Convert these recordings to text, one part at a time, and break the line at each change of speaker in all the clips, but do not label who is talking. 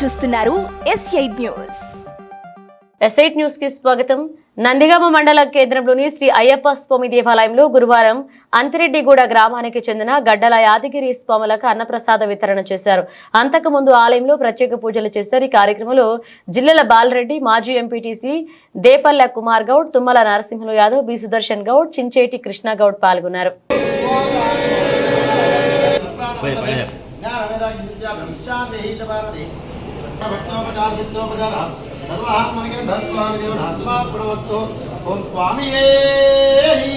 చూస్తున్నారు yes eight news
ఎస్ఐట్ న్యూస్కి స్వాగతం. నందిగామ మండల కేంద్రంలోని శ్రీ అయ్యప్ప స్వామి దేవాలయంలో గురువారం అంతిరెడ్డిగూడ గ్రామానికి చెందిన గడ్డల యాదగిరి స్వాములకు అన్నప్రసాద వితరణ చేశారు. అంతకుముందు ఆలయంలో ప్రత్యేక పూజలు చేశారు. ఈ కార్యక్రమంలో జిల్లెల బాలరెడ్డి మాజీ ఎంపీటీసీ దేపల్ల కుమార్ గౌడ్ తుమ్మల నరసింహులు యాదవ్ బి సుదర్శన్ గౌడ్ చించేటి కృష్ణ గౌడ్ పాల్గొన్నారు.
ఓం స్వామి
స్వామి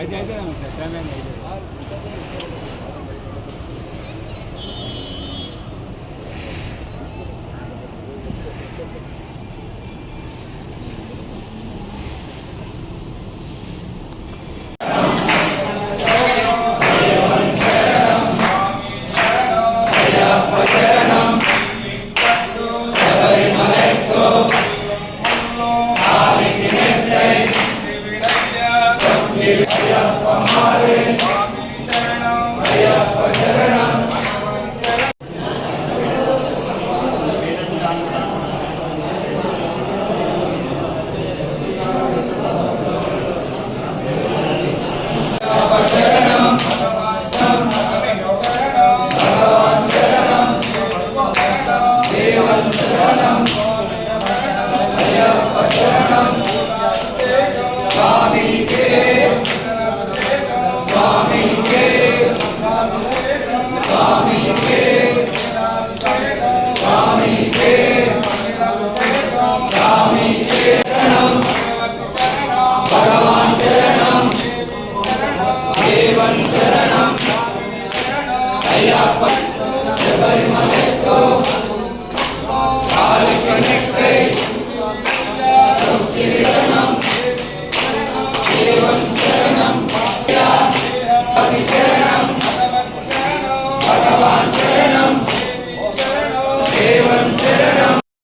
అయితే అయితే Come on,